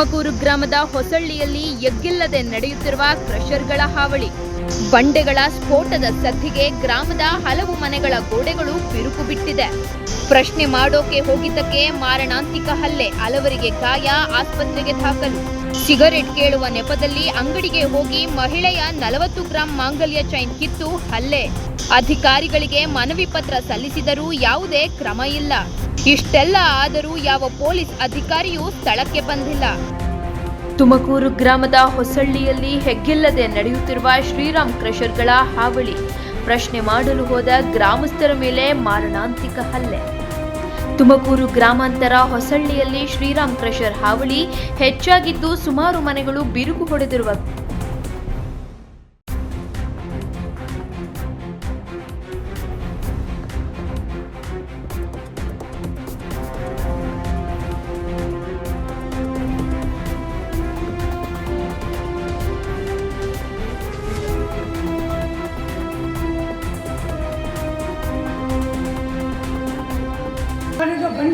ತುಮಕೂರು ಗ್ರಾಮದ ಹೊಸಳ್ಳಿಯಲ್ಲಿ ಎಗ್ಗಿಲ್ಲದೆ ನಡೆಯುತ್ತಿರುವ ಕ್ರಷರ್ಗಳ ಹಾವಳಿ. ಬಂಡೆಗಳ ಸ್ಫೋಟದ ಸದ್ದಿಗೆ ಗ್ರಾಮದ ಹಲವು ಮನೆಗಳ ಗೋಡೆಗಳು ಬಿರುಕು ಬಿಟ್ಟಿದೆ. ಪ್ರಶ್ನೆ ಮಾಡೋಕೆ ಹೋಗಿದ್ದಕ್ಕೆ ಮಾರಣಾಂತಿಕ ಹಲ್ಲೆ, ಹಲವರಿಗೆ ಗಾಯ, ಆಸ್ಪತ್ರೆಗೆ ದಾಖಲು. ಸಿಗರೆಟ್ ಕೇಳುವ ನೆಪದಲ್ಲಿ ಅಂಗಡಿಗೆ ಹೋಗಿ ಮಹಿಳೆಯ ನಲವತ್ತು ಗ್ರಾಂ ಮಾಂಗಲ್ಯ ಚೈನ್ ಕಿತ್ತು ಹಲ್ಲೆ. ಅಧಿಕಾರಿಗಳಿಗೆ ಮನವಿ ಪತ್ರ ಸಲ್ಲಿಸಿದರೂ ಯಾವುದೇ ಕ್ರಮ ಇಲ್ಲ. ಇಷ್ಟೆಲ್ಲ ಆದರೂ ಯಾವ ಪೊಲೀಸ್ ಅಧಿಕಾರಿಯೂ ಸ್ಥಳಕ್ಕೆ ಬಂದಿಲ್ಲ. ತುಮಕೂರು ಗ್ರಾಮದ ಹೊಸಳ್ಳಿಯಲ್ಲಿ ಹೆಗ್ಗಿಲ್ಲದೆ ನಡೆಯುತ್ತಿರುವ ಶ್ರೀರಾಮ್ ಕ್ರಷರ್ಗಳ ಹಾವಳಿ. ಪ್ರಶ್ನೆ ಮಾಡಲು ಹೋದ ಗ್ರಾಮಸ್ಥರ ಮೇಲೆ ಮಾರಣಾಂತಿಕ ಹಲ್ಲೆ. ತುಮಕೂರು ಗ್ರಾಮಾಂತರ ಹೊಸಳ್ಳಿಯಲ್ಲಿ ಶ್ರೀರಾಮ್ ಕ್ರಷರ್ ಹಾವಳಿ ಹೆಚ್ಚಾಗಿದ್ದು ಸುಮಾರು ಮನೆಗಳು ಬಿರುಕು ಹೊಡೆದಿರುವ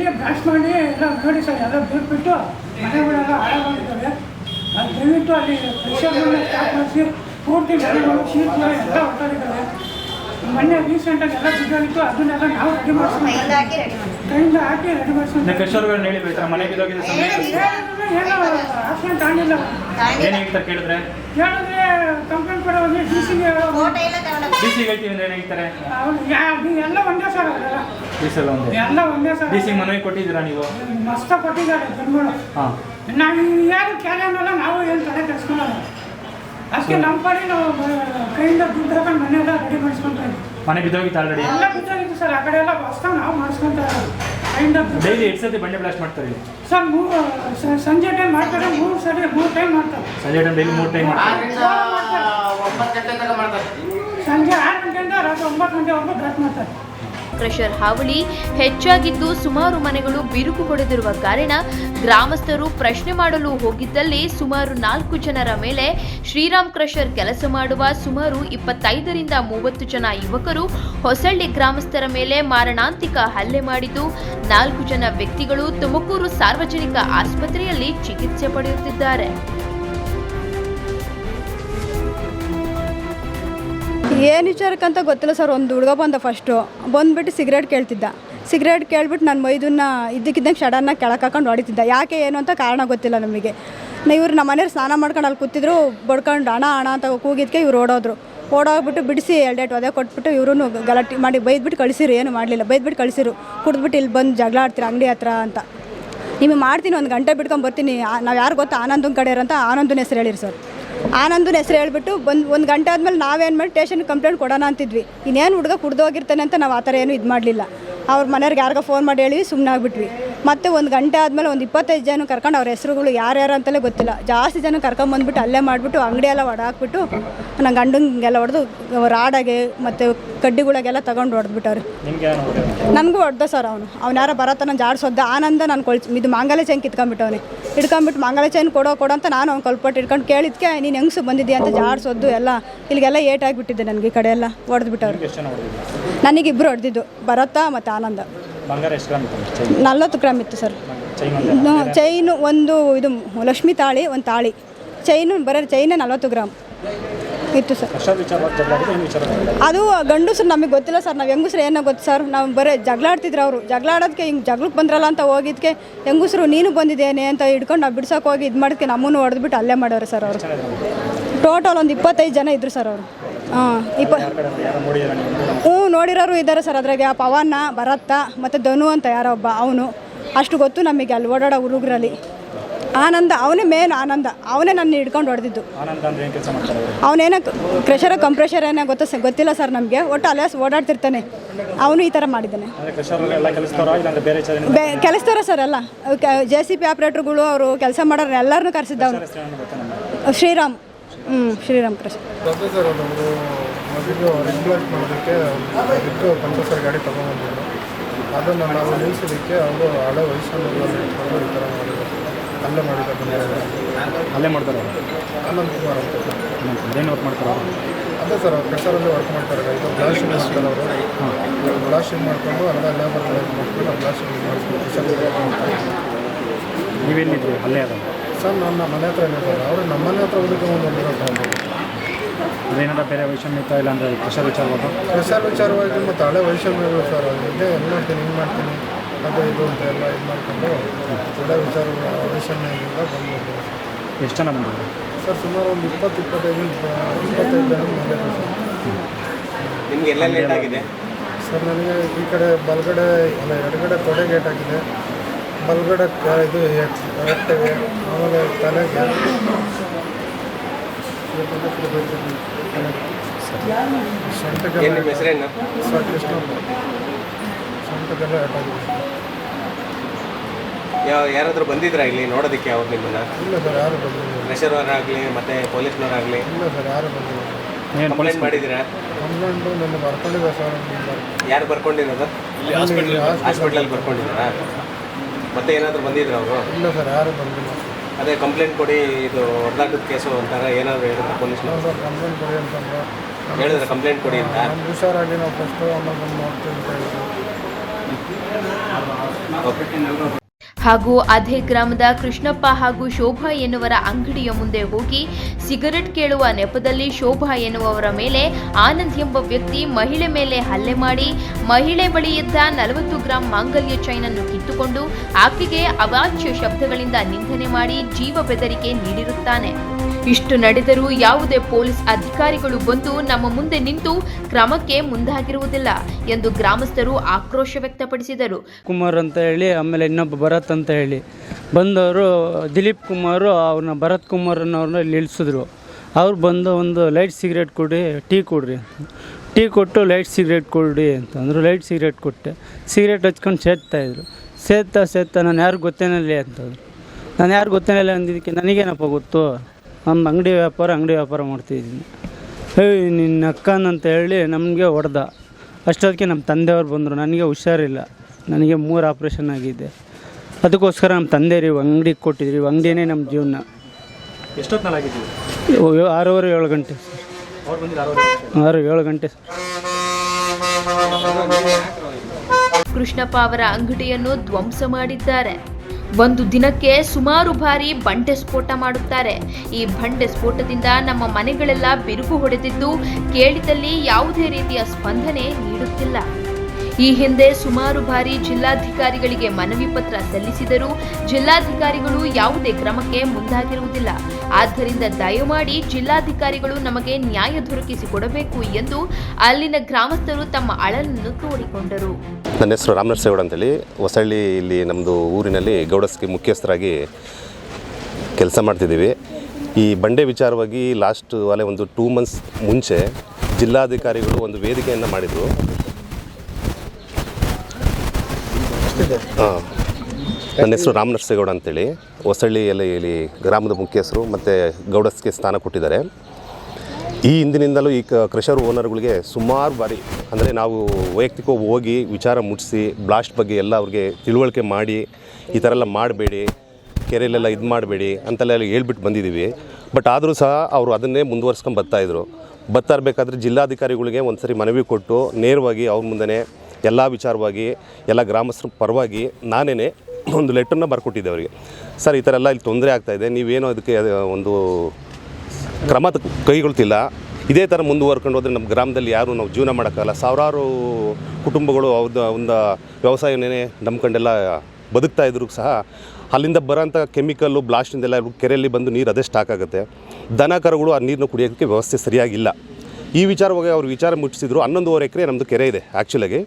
ಇದು ಬ್ರಾಶ್ ಮಾಡಿ ಎಲ್ಲ ನೋಡಿ ಸರ್ ಎಲ್ಲ ಬಿಟ್ಬಿಟ್ಟು ಮನೆಗಳೆಲ್ಲ ಹಾಳಾಗಿದ್ದಾವೆ ಅದು ದಯವಿಟ್ಟು ಅಲ್ಲಿ ಪ್ರೆಷರ್ಗಳನ್ನ ಸ್ಟಾಪ್ ಮಾಡಿಸಿ ಪೂರ್ತಿ ಮನೆಗಳು ಶೀಟ್ಗಳು ಎಲ್ಲ ಹೊರಟಾಗಿದ್ದಾವೆ ಮೊನ್ನೆ ರೀಸೆಂಟಾಗಿ ಎಲ್ಲ ಬಿದ್ದೋಗಿತ್ತು ಅದನ್ನೆಲ್ಲ ನಾವು ರೆಡಿ ಮಾಡಿಸ್ಕೊಂಡು ಕೈಯಿಂದ ಹಾಕಿ ರೆಡಿ ಮಾಡಿಸ್ಕೊಂಡು ಕೃಷಿಯವ್ರುಗಳನ್ನ ಹೇಳಿ ಬೈತಾರೆ ಮನೆ ಬಿದ್ದೋಗಿದೆ ಸಮಯ ಏನೋ ಆಕ್ಷನ್ ತಗೊಂಡಿಲ್ಲ ಏನ್ ಹೇಳ್ತಾರೆ ಕೇಳಿದ್ರೆ? ಹೇಳಿದ್ರೆ ಕಂಪ್ಲೇಂಟ್ ಕೊಡೋದು ಡಿ ಸಿಗೆ ಡಿ ಸಿ ಹೇಳ್ತೀವಿ ಅಂದ್ರೆ ಏನ್ ಹೇಳ್ತಾರೆ? ಎಲ್ಲ ಒಂದೇ ಸರ್ ಅವರೆಲ್ಲ ಡಿ ಸಿ ಒಂದೇ. ಎಲ್ಲ ಒಂದೇ ಸರ್ ಡಿ ಸಿ ಮನವಿ ಕೊಟ್ಟಿದ್ದೀರಾ ನೀವು? ಮಸ್ತ ಕೊಟ್ಟಿದ್ದಾರೆ ಜನಗಳು ಹಾಂ. ನಾವು ಯಾರು ಕ್ಯಾಲೆಂಡಲ್ಲ ನಾವು ಏನು ತಲೆ ಕೆಡಿಸ್ಕೊಳ್ಳಲ್ಲ. ಅದಕ್ಕೆ ನಮ್ಮ ಪಾಡಿ ನಾವು ಕೈಯಿಂದ ದುಡ್ಡು ಹಾಕೊಂಡು ಎಲ್ಲ ರೆಡಿ ಮಾಡಿಸ್ಕೊಂತ ಮನೆ ಬಿದ್ದೋಗಿತ್ತು ಆಲ್ರೆಡಿ ಎಲ್ಲ ಬಿದ್ದೋಗಿತ್ತು ಸರ್ ಆ ಕಡೆ ಎಲ್ಲ ಹೊಸ್ತಾಗ ನಾವು ಮಾಡಿಸ್ಕೊಂತ ಇರೋದು. ಕೈಯಿಂದ ದುಡ್ಡು ಡೈಲಿ ಎಷ್ಟು ಸತಿ ಬಂಡೆ ಬ್ಲಾಸ್ಟ್ ಮಾಡ್ತಾರೆ ಇಲ್ಲಿ? ಸರ್ ಮೂರು ಸ- ಸಂಜೆ ಟೈಮ್ ಮಾಡ್ತಾರೆ ಮೂರು ಸರಿ ಮೂರು ಟೈಮ್ ಮಾಡ್ತಾರೆ. ಸಂಜೆ ಟೈಮ್ ಡೈಲಿ ಮೂರು ಟೈಮ್ ಮಾಡ್ತಾರೆ? ಆರರಿಂದ ಒಂಬತ್ತು ಗಂಟೆ ತನಕ ಮಾಡ್ತಾರೆ. ಸಂಜೆ ಆರು ಗಂಟೆಯಿಂದ ರಾತ್ರಿ ಒಂಬತ್ತು ಗಂಟೆವರೆಗೂ ಬ್ಲಾಸ್ಟ್ ಮಾಡ್ತಾರೆ. ಕ್ರಷರ್ ಹಾವಳಿ ಹೆಚ್ಚಾಗಿದ್ದು ಸುಮಾರು ಮನೆಗಳು ಬಿರುಕು ಹೊಡೆದಿರುವ ಕಾರಣ ಗ್ರಾಮಸ್ಥರು ಪ್ರಶ್ನೆ ಮಾಡಲು ಹೋಗಿದ್ದಲ್ಲಿ ಸುಮಾರು ನಾಲ್ಕು ಜನರ ಮೇಲೆ ಶ್ರೀರಾಮ್ ಕ್ರಷರ್ ಕೆಲಸ ಮಾಡುವ ಸುಮಾರು ಇಪ್ಪತ್ತೈದರಿಂದ ಮೂವತ್ತು ಜನ ಯುವಕರು ಹೊಸಳ್ಳಿ ಗ್ರಾಮಸ್ಥರ ಮೇಲೆ ಮಾರಣಾಂತಿಕ ಹಲ್ಲೆ ಮಾಡಿದ್ದು ನಾಲ್ಕು ಜನ ವ್ಯಕ್ತಿಗಳು ತುಮಕೂರು ಸಾರ್ವಜನಿಕ ಆಸ್ಪತ್ರೆಯಲ್ಲಿ ಚಿಕಿತ್ಸೆ ಪಡೆಯುತ್ತಿದ್ದಾರೆ. ಏನು ವಿಚಾರಕ್ಕಂತ ಗೊತ್ತಿಲ್ಲ ಸರ್. ಒಂದು ಹುಡುಗ ಬಂದ ಫಸ್ಟು ಬಂದುಬಿಟ್ಟು ಸಿಗರೇಟ್ ಕೇಳ್ತಿದ್ದ. ಸಿಗರೇಟ್ ಕೇಳ್ಬಿಟ್ಟು ನನ್ನ ಮೈದನ್ನ ಇದ್ದಕ್ಕಿದ್ದಂಗೆ ಸಡನ್ನಾಗಿ ಕೆಳಗೆ ಹಾಕೊಂಡು ಹೊಡಿತಿದ್ದ. ಯಾಕೆ ಏನು ಅಂತ ಕಾರಣ ಗೊತ್ತಿಲ್ಲ ನಮಗೆ. ಇವ್ರು ನಮ್ಮ ಮನೆಯವ್ರು ಸ್ನಾನ ಮಾಡ್ಕೊಂಡು ಅಲ್ಲಿ ಕೂತಿದ್ರು, ಬಡ್ಕೊಂಡು ಹಣ ಹಣ ಅಂತ ಕೂಗಿದ್ಕೆ ಇವ್ರು ಓಡೋದ್ರು. ಓಡೋಗ್ಬಿಟ್ಟು ಬಿಡಿಸಿ ಎರಡೆರಡು ಅದೇ ಕೊಟ್ಬಿಟ್ಟು ಇವ್ರೂ ಗಲಾಟೆ ಮಾಡಿ ಬೈದ್ಬಿಟ್ಟು ಕಳಿಸಿರು, ಏನು ಮಾಡಲಿಲ್ಲ. ಬೈದ್ಬಿಟ್ಟು ಕಳಿಸಿರು. ಕುಡಿದ್ಬಿಟ್ಟು ಇಲ್ಲಿ ಬಂದು ಜಗಳ ಆಡ್ತೀರ ಅಂಗಡಿ ಹತ್ರ ಅಂತ. ನಿಮಗೆ ಮಾಡ್ತೀನಿ, ಒಂದು ಗಂಟೆ ಬಿಟ್ಕೊಂಡು ಬರ್ತೀನಿ. ನಾವು ಯಾರು ಗೊತ್ತಾ? ಆನಂದನ ಕಡೆ ಇರೋಂಥ ಆನಂದನ ಹೆಸರು ಹೇಳಿರಿ ಸರ್. ಆನಂದನ ಹೆಸರು ಹೇಳ್ಬಿಟ್ಟು ಬಂದು ಒಂದು ಗಂಟೆ ಆದಮೇಲೆ ನಾವೇನು ಮಾಡಿ ಟೇಷನ್ಗೆ ಕಂಪ್ಲೇಂಟ್ ಕೊಡೋಣ ಅಂತಿದ್ವಿ. ಇನ್ನೇನು ಹುಡುಗ ಕುಡ್ದೋಗಿರ್ತಾನೆ ಅಂತ ನಾವು ಆ ಥರ ಏನು ಇದು ಮಾಡಲಿಲ್ಲ. ಅವ್ರ ಮನೆಯವ್ರಿಗೆ ಯಾರಿಗೋ ಫೋನ್ ಮಾಡಿ ಹೇಳಿ ಸುಮ್ಮನೆ ಆಗ್ಬಿಟ್ವಿ. ಮತ್ತೆ ಒಂದು ಗಂಟೆ ಆದಮೇಲೆ ಒಂದು ಇಪ್ಪತ್ತೈದು ಜನ ಕರ್ಕೊಂಡು ಅವ್ರ ಹೆಸರುಗಳು ಯಾರ್ಯಾರು ಅಂತಲೇ ಗೊತ್ತಿಲ್ಲ. ಜಾಸ್ತಿ ಜನ ಕರ್ಕೊಂಬಂದ್ಬಿಟ್ಟು ಅಲ್ಲೇ ಮಾಡಿಬಿಟ್ಟು ಅಂಗಡಿ ಎಲ್ಲ ಹೊಡಾಕ್ಬಿಟ್ಟು ನನ್ನ ಗಂಡಂಗೆಲ್ಲ ಹೊಡೆದು ರಾಡಾಗೆ ಮತ್ತು ಕಡ್ಡಿಗಳಾಗೆಲ್ಲ ತಗೊಂಡು ಹೊಡೆದ್ಬಿಟ್ಟವ್ರು. ನನಗೂ ಹೊಡೆದ ಸರ್ ಅವನು. ಅವ್ನು ಯಾರೋ ಬರತ್ತ ನಾನು ಜಾಡ್ಸೋದ್ದ ಆನಂದ ನಾನು ಕೊಳ್ ಇದು ಮಾಂಗಲ್ಯ ಚೈನ್ ಕಿತ್ಕೊಂಡ್ಬಿಟ್ಟವನೆ. ಇಟ್ಕೊಂಡ್ಬಿಟ್ಟು ಮಾಂಗಲ್ಯ ಚೈನ್ ಕೊಡೋ ಕೊಡೋ ಅಂತ ನಾನು ಅವ್ನು ಕಲ್ಪಟ್ಟು ಇಟ್ಕೊಂಡು ಕೇಳಿದ್ಕೆ ನೀನು ಹೆಂಗ್ಸು ಬಂದಿದ್ಯಾ ಅಂತ ಜಾಡ್ಸೋದು ಎಲ್ಲ. ಇಲ್ಲಿಗೆಲ್ಲ ಏಟಾಗಿಬಿಟ್ಟಿದ್ದೆ ನನಗೆ ಈ ಕಡೆ ಎಲ್ಲ. ಹೊಡೆದ್ಬಿಟ್ಟವ್ರು. ನನಗೆ ಇಬ್ಬರು ಹೊಡೆದಿದ್ದು ಭರತ ಮತ್ತು ಆನಂದ. ನಲ್ವತ್ತು ಗ್ರಾಮ್ ಇತ್ತು ಸರ್. ಚೈನ್ ಒಂದು ಇದು ಲಕ್ಷ್ಮಿ ತಾಳಿ ಒಂದು ತಾಳಿ. ಚೈನು ಬರೋ ಚೈನೇ ನಲ್ವತ್ತು ಗ್ರಾಮ್ ಇತ್ತು ಸರ್. ಅದು ಗಂಡು ಸರ್ ನಮಗೆ ಗೊತ್ತಿಲ್ಲ ಸರ್ ನಾವು ಹೆಂಗಸ್ರು ಏನೋ ಗೊತ್ತು ಸರ್ ನಾವು ಬರೀ ಜಗಳಾಡ್ತಿದ್ರು ಅವರು. ಜಗಳಾಡೋದಕ್ಕೆ ಹಿಂಗೆ ಜಗಳಕ್ಕೆ ಬಂದ್ರಲ್ಲ ಅಂತ ಹೋಗಿದ್ಕೆ ಹೆಂಗಸ್ರು ನೀನು ಬಂದಿದ್ದೇನೆ ಅಂತ ಹಿಡ್ಕೊಂಡು ನಾವು ಬಿಡ್ಸೋಕೆ ಹೋಗಿ ಇದು ಮಾಡೋದಕ್ಕೆ ನಮ್ಮನ್ನು ಹೊಡೆದ್ಬಿಟ್ಟು ಅಲ್ಲೇ ಮಾಡೋರು ಸರ್ ಅವರು. ಟೋಟಲ್ ಒಂದು ಇಪ್ಪತ್ತೈದು ಜನ ಇದ್ರು ಸರ್ ಅವರು. ಹಾಂ ಇಪ್ಪ ಹ್ಞೂ ನೋಡಿರೋರು ಇದ್ದಾರೆ ಸರ್. ಅದ್ರಾಗೆ ಪವನ್ನ ಭರತ್ತ ಮತ್ತು ಧನು ಅಂತ ಯಾರೋ ಒಬ್ಬ ಅವನು. ಅಷ್ಟು ಗೊತ್ತು ನಮಗೆ ಅಲ್ಲಿ ಓಡಾಡೋ ಹುಡುಗರಲ್ಲಿ. ಆನಂದ ಅವನೇ ಮೇನ್ ಆನಂದ. ಅವನೇ ನನ್ನ ಹಿಡ್ಕೊಂಡು ಹೊಡೆದಿದ್ದು. ಅವನೇನೋ ಕ್ರೆಷರ ಕಂಪ್ರೆಷರ್ ಏನೋ ಗೊತ್ತ ಗೊತ್ತಿಲ್ಲ ಸರ್ ನಮಗೆ. ಒಟ್ಟು ಅಲ್ಲೇ ಓಡಾಡ್ತಿರ್ತಾನೆ. ಅವನು ಈ ಥರ ಮಾಡಿದ್ದಾನೆ. ಕೆಲಸದವ್ರ ಸರ್ ಎಲ್ಲ. ಜೆ ಸಿ ಪಿ ಆಪ್ರೇಟರ್ಗಳು ಅವರು ಕೆಲಸ ಮಾಡೋರು ಎಲ್ಲರನ್ನೂ ಕರೆಸಿದ್ದ ಅವನು ಶ್ರೀರಾಮ್. ಹ್ಞೂ ಶ್ರೀರಾಮ್ ಕೃಷ್ಣ ಗೊತ್ತು ಸರ್ ಮದುವೆ ಮಾಡೋದಕ್ಕೆ ಬಿಟ್ಟು ಕಂಪಲ್ಸರಿ ಗಾಡಿ ತೊಗೊಂಬಂದಿದ್ರು ಅದನ್ನು ನಾವು ನಿಲ್ಲಿಸೋದಕ್ಕೆ ಅವರು ಹಳೆ ವಯಸ್ಸಲ್ಲಿ ಇಟ್ಕೊಂಡು ಈ ಥರ ಮಾಡಿದ್ರು ಅಲ್ಲೇ ಮಾಡಿದ್ದಾರೆ ಅಲ್ಲೇ ಮಾಡ್ತಾರೆ ಅವರು? ಅನಂತ್ ಕುಮಾರ್ ಅಂತ. ಏನು ವರ್ಕ್ ಮಾಡ್ತಾರೆ ಅವರು? ಅದೇ ಸರ್ ಅವ್ರು ಪ್ರೆಷರಲ್ಲಿ ವರ್ಕ್ ಮಾಡ್ತಾರೆ. ಇದು ಬ್ಲಾಸ್ಟಿಂಗ್ ಮಾಡ್ತಾರೆ ಅವರು. ಬ್ಲಾಸ್ಟಿಂಗ್ ಮಾಡಿಕೊಂಡು ಅಲ್ಲೇ ಲೇಬರ್ ಮಾಡ್ಕೊಂಡು ಬ್ಲಾಸ್ಟಿಂಗ್ ಮಾಡಿಸ್ಕೊಂಡು ಪ್ರೆಷರ್ ನೀವೆಲ್ಲಿದ್ರಿ ಅಲ್ಲೇ ಅದ ಸರ್ ನನ್ನ ಮನೆ ಹತ್ರ ಸರ್ ಅವರು ನಮ್ಮ ಮನೆ ಹತ್ರ ಹುಡುಕೊಂಡು ಒಂದು ಅದೇನಾರ ಬೇರೆ ವೈಷಮ್ಯತ ಇಲ್ಲ ಅಂದರೆ ಪ್ರೆಷರ್ ವಿಚಾರವಾಗಿ ಪ್ರೆಷರ್ ವಿಚಾರವಾಗಿ ಮತ್ತು ಹಳೆ ವೈಷಮ್ಯಗಳು ಸರ್ ಅದೇ ಏನು ಮಾಡ್ತೀನಿ ಹಿಂಗೆ ಮಾಡ್ತೀನಿ ಅದು ಇದು ಅಂತ ಎಲ್ಲ ಇದು ಮಾಡಿಕೊಂಡು ಒಳ್ಳೆ ವಿಚಾರ ವೈಷಮ್ಯದಿಂದ ಬಂದ್ಬಿಟ್ಟು. ಎಷ್ಟು ಜನ ಬಂದಿದ್ರು ಸರ್ ಸುಮಾರು ಒಂದು ಇಪ್ಪತ್ತು ಇಪ್ಪತ್ತೈದು ಇಪ್ಪತ್ತೈದು ಜನ ಬಂದಿದ್ದಾರೆ ಸರ್. ನಿಮ್ಗೆ ಎಲ್ಲ ಲೇಟ್ ಆಗಿದೆ? ಸರ್ ನನಗೆ ಈ ಕಡೆ ಬಲಗಡೆ ಅಲ್ಲ ಎಡಗಡೆ ತೊಡೆ ಗೇಟ್ ಹಾಕಿದೆ ಬಲಗಡೆ ಕ- ಇದು ಹೊಟ್ಟೆಗೆ ಆಮೇಲೆ ತಲೆಗೆ ಸೊಂಟಕ್ಕೆಲ್ಲ ಸೊಂಟಕ್ಕೆಲ್ಲ ಯಾವ ಯಾರಾದರೂ ಬಂದಿದ್ರಾ ಇಲ್ಲಿ ನೋಡೋದಕ್ಕೆ ಅವ್ರು ನಿಮ್ಮನ್ನ? ಇಲ್ಲ ಸರ್ ಯಾರು ಬಂದಿಲ್ಲ. ಪ್ರೆಷರ್ವರಾಗಲಿ ಮತ್ತು ಪೊಲೀಸ್ನವರಾಗಲಿ? ಇಲ್ಲ ಸರ್ ಯಾರು ಬಂದಿಲ್ಲ. ಕಂಪ್ಲೇಂಟ್ ಮಾಡಿದ್ದೀರಾ? ಕಂಪ್ಲೇಂಟು ನನ್ನ ಬರ್ಕೊಂಡಿದ್ದೆ ಸರ್ ಯಾರು ಬರ್ಕೊಂಡಿರೋದು? ಹಾಸ್ಪಿಟಲ್ ಹಾಸ್ಪಿಟ್ಲಲ್ಲಿ ಬರ್ಕೊಂಡಿದ್ದಾರಾ? ಮತ್ತೆ ಏನಾದರೂ ಬಂದಿದ್ರು ಅವರು? ಇಲ್ಲ ಸರ್ ಯಾರು ಬಂದಿಲ್ಲ. ಅದೇ ಕಂಪ್ಲೇಂಟ್ ಕೊಡಿ ಇದು ಹೊಡೆದಾಟದ ಕೇಸು ಅಂತಾರೆ ಏನಾದರೂ ಹೇಳಿದ್ರು ಪೊಲೀಸ್ ಸರ್ ಕಂಪ್ಲೇಂಟ್ ಕೊಡಿ ಅಂತಂದ್ರೆ ಹೇಳಿದ್ರೆ ಕಂಪ್ಲೇಂಟ್ ಕೊಡಿ ಅಂತ? ಹುಷಾರಾಗಿ ನಾವು ಫಸ್ಟು ಆಮೇಲೆ ಬಂದು ನೋಡ್ತೀವಿ ಅಂತ ಹೇಳಿದ್ರು. ಹಾಗೂ ಅದೇ ಗ್ರಾಮದ ಕೃಷ್ಣಪ್ಪ ಹಾಗೂ ಶೋಭಾ ಎನ್ನುವರ ಅಂಗಡಿಯ ಮುಂದೆ ಹೋಗಿ ಸಿಗರೆಟ್ ಕೇಳುವ ನೆಪದಲ್ಲಿ ಶೋಭಾ ಎನ್ನುವವರ ಮೇಲೆ ಆನಂದ್ ಎಂಬ ವ್ಯಕ್ತಿ ಮಹಿಳೆ ಮೇಲೆ ಹಲ್ಲೆ ಮಾಡಿ ಮಹಿಳೆ ಬಳಿ ಇದ್ದ ನಲವತ್ತು ಗ್ರಾಂ ಮಾಂಗಲ್ಯ ಚೈನ್ ಅನ್ನು ಕಿತ್ತುಕೊಂಡು ಆಕೆಗೆ ಅವಾಚ್ಯ ಶಬ್ದಗಳಿಂದ ನಿಂದನೆ ಮಾಡಿ ಜೀವ ಬೆದರಿಕೆ ನೀಡಿರುತ್ತಾನೆ. ಇಷ್ಟು ನಡೆದರೂ ಯಾವುದೇ ಪೊಲೀಸ್ ಅಧಿಕಾರಿಗಳು ಬಂದು ನಮ್ಮ ಮುಂದೆ ನಿಂತು ಕ್ರಮಕ್ಕೆ ಮುಂದಾಗಿರುವುದಿಲ್ಲ ಎಂದು ಗ್ರಾಮಸ್ಥರು ಆಕ್ರೋಶ ವ್ಯಕ್ತಪಡಿಸಿದರು. ಕುಮಾರ್ ಅಂತ ಹೇಳಿ, ಆಮೇಲೆ ಇನ್ನೊಬ್ಬ ಭರತ್ ಅಂತ ಹೇಳಿ. ಬಂದವರು ದಿಲೀಪ್ ಕುಮಾರ್, ಅವ್ರನ್ನ ಭರತ್ ಕುಮಾರ್ ಅನ್ನೋರನ್ನ ಇಲ್ಲಿ ಇಳಿಸಿದ್ರು. ಅವ್ರು ಬಂದು ಒಂದು ಲೈಟ್ ಸಿಗರೇಟ್ ಕೊಡಿ, ಟೀ ಕೊಡ್ರಿ. ಟೀ ಕೊಟ್ಟು ಲೈಟ್ ಸಿಗರೇಟ್ ಕೊಡಿ ಅಂತಂದರು ಲೈಟ್ ಸಿಗರೇಟ್ ಕೊಟ್ಟೆ. ಸಿಗರೇಟ್ ಹಚ್ಕೊಂಡು ಸೇದ್ತಾಯಿದ್ರು ಸೇದ್ತಾ ಸೇದ್ತಾ ನಾನು ಯಾರು ಗೊತ್ತೇನಲ್ಲೇ ಅಂತಂದ್ರು ನಾನು ಯಾರು ಗೊತ್ತೇನಲ್ಲ ಅಂದಿದ್ದಕ್ಕೆ ನನಗೇನಪ್ಪ ಗೊತ್ತು? ನಮ್ಮ ಅಂಗಡಿ ವ್ಯಾಪಾರ ಅಂಗಡಿ ವ್ಯಾಪಾರ ಮಾಡ್ತಿದ್ದೀನಿ. ಏಯ್ ನಿನ್ನ ಅಕ್ಕನಂತ ಹೇಳಿ ನಮಗೆ ಹೊಡೆದ. ಅಷ್ಟೊತ್ತಿಗೆ ನಮ್ಮ ತಂದೆಯವ್ರು ಬಂದರು. ನನಗೆ ಹುಷಾರಿಲ್ಲ. ನನಗೆ ಮೂರು ಆಪ್ರೇಷನ್ ಆಗಿದೆ. ಅದಕ್ಕೋಸ್ಕರ ನಮ್ಮ ತಂದೆಯವ್ರು ಅಂಗಡಿಗೆ ಕೊಟ್ಟಿದ್ರಿ. ಅಂಗಡಿನೇ ನಮ್ಮ ಜೀವನ. ಇವು ಆರೂವರೆ ಏಳು ಗಂಟೆ. ಸರ್ ಅವ್ರು ಬಂದಿದ್ದು ಆರು ಏಳು ಗಂಟೆ. ಸರ್ ಕೃಷ್ಣಪ್ಪ ಅವರ ಅಂಗಡಿಯನ್ನು ಧ್ವಂಸ ಮಾಡಿದ್ದಾರೆ. ಒಂದು ದಿನಕ್ಕೆ ಸುಮಾರು ಬಾರಿ ಬಂಡೆ ಸ್ಫೋಟ ಮಾಡುತ್ತಾರೆ. ಈ ಬಂಡೆ ಸ್ಫೋಟದಿಂದ ನಮ್ಮ ಮನೆಗಳೆಲ್ಲ ಬಿರುಕು ಹೊಡೆದಿದ್ದು ಕೇಳಿದಲ್ಲಿ ಯಾವುದೇ ರೀತಿಯ ಸ್ಪಂದನೆ ನೀಡುತ್ತಿಲ್ಲ. ಈ ಹಿಂದೆ ಸುಮಾರು ಬಾರಿ ಜಿಲ್ಲಾಧಿಕಾರಿಗಳಿಗೆ ಮನವಿ ಪತ್ರ ಸಲ್ಲಿಸಿದರೂ ಜಿಲ್ಲಾಧಿಕಾರಿಗಳು ಯಾವುದೇ ಕ್ರಮಕ್ಕೆ ಮುಂದಾಗಿರುವುದಿಲ್ಲ. ಆದ್ದರಿಂದ ದಯಮಾಡಿ ಜಿಲ್ಲಾಧಿಕಾರಿಗಳು ನಮಗೆ ನ್ಯಾಯ ದೊರಕಿಸಿಕೊಡಬೇಕು ಎಂದು ಅಲ್ಲಿನ ಗ್ರಾಮಸ್ಥರು ತಮ್ಮ ಅಳಲನ್ನು ತೋಡಿಕೊಂಡರು. ನನ್ನ ಹೆಸರು ರಾಮನರಸೇಗೌಡ ಅಂತೇಳಿ. ಹೊಸಳ್ಳಿ ಇಲ್ಲಿ ನಮ್ಮದು ಊರಿನಲ್ಲಿ ಗೌಡಸ್ಕಿ ಮುಖ್ಯಸ್ಥರಾಗಿ ಕೆಲಸ ಮಾಡ್ತಿದ್ದೀವಿ. ಈ ಬಂಡೆ ವಿಚಾರವಾಗಿ ಲಾಸ್ಟ್ ಅಲ್ಲೇ ಒಂದು ಟೂ ಮಂತ್ಸ್ ಮುಂಚೆ ಜಿಲ್ಲಾಧಿಕಾರಿಗಳು ಒಂದು ವೇದಿಕೆಯನ್ನು ಮಾಡಿದರು. ಹಾಂ. ನನ್ನ ಹೆಸರು ರಾಮನರಸೇಗೌಡ ಅಂತೇಳಿ. ಹೊಸಳ್ಳಿಯಲ್ಲಿ ಇಲ್ಲಿ ಗ್ರಾಮದ ಮುಖ್ಯಸ್ಥರು ಮತ್ತು ಗೌಡಸ್ಗೆ ಸ್ಥಾನ ಕೊಟ್ಟಿದ್ದಾರೆ. ಈ ಹಿಂದಿನಿಂದಲೂ ಈ ಕ್ರಷರ್ ಓನರ್ಗಳಿಗೆ ಸುಮಾರು ಬಾರಿ, ಅಂದರೆ ನಾವು ವೈಯಕ್ತಿಕವಾಗಿ ಹೋಗಿ ವಿಚಾರ ಮುಟ್ಟಿಸಿ ಬ್ಲಾಸ್ಟ್ ಬಗ್ಗೆ ಎಲ್ಲ ಅವ್ರಿಗೆ ತಿಳುವಳಿಕೆ ಮಾಡಿ, ಈ ಥರ ಎಲ್ಲ ಮಾಡಬೇಡಿ, ಕೆರೆಯಲ್ಲೆಲ್ಲ ಇದು ಮಾಡಬೇಡಿ ಅಂತೆಲ್ಲ ಹೇಳ್ಬಿಟ್ಟು ಬಂದಿದ್ದೀವಿ. ಬಟ್ ಆದರೂ ಸಹ ಅವರು ಅದನ್ನೇ ಮುಂದುವರ್ಸ್ಕೊಂಡು ಬರ್ತಾಯಿದ್ರು ಬರ್ತಾ ಇರಬೇಕಾದ್ರೆ ಜಿಲ್ಲಾಧಿಕಾರಿಗಳಿಗೆ ಒಂದು ಸರಿ ಮನವಿ ಕೊಟ್ಟು ನೇರವಾಗಿ ಅವ್ರ ಮುಂದೆ ಎಲ್ಲ ವಿಚಾರವಾಗಿ, ಎಲ್ಲ ಗ್ರಾಮಸ್ಥರ ಪರವಾಗಿ ನಾನೇ ಒಂದು ಲೆಟ್ರನ್ನ ಬರ್ಕೊಟ್ಟಿದ್ದೆ ಅವರಿಗೆ. ಸರ್, ಈ ಥರ ಎಲ್ಲ ಇಲ್ಲಿ ತೊಂದರೆ ಆಗ್ತಾಯಿದೆ ನೀವೇನೋ ಅದಕ್ಕೆ ಒಂದು ಕ್ರಮ ಕೈಗೊಳ್ತಿಲ್ಲ. ಇದೇ ಥರ ಮುಂದುವರ್ಕೊಂಡು ಹೋದರೆ ನಮ್ಮ ಗ್ರಾಮದಲ್ಲಿ ಯಾರು ನಾವು ಜೀವನ ಮಾಡೋಕ್ಕಲ್ಲ ಸಾವಿರಾರು ಕುಟುಂಬಗಳು ಅವ್ರದ್ದು ಒಂದು ವ್ಯವಸಾಯನೇ ನಂಬ್ಕೊಂಡೆಲ್ಲ ಬದುಕ್ತಾ ಇದ್ರು ಸಹ, ಅಲ್ಲಿಂದ ಬರೋಂಥ ಕೆಮಿಕಲ್ಲು ಬ್ಲಾಸ್ಟಿಂದೆಲ್ಲ ಕೆರೆಯಲ್ಲಿ ಬಂದು ನೀರು ಅದೇ ಸ್ಟಾಕ್ ಆಗುತ್ತೆ. ದನ, ಕರುಗಳು ಆ ನೀರನ್ನು ಕುಡಿಯೋಕ್ಕೆ ವ್ಯವಸ್ಥೆ ಸರಿಯಾಗಿಲ್ಲ. ಈ ವಿಚಾರವಾಗಿ ಅವ್ರು ವಿಚಾರ ಮುಟ್ಟಿಸಿದ್ರು ಹನ್ನೊಂದುವರೆ ಎಕರೆ ನಮ್ಮದು ಕೆರೆ ಇದೆ ಆ್ಯಕ್ಚುಲಾಗಿ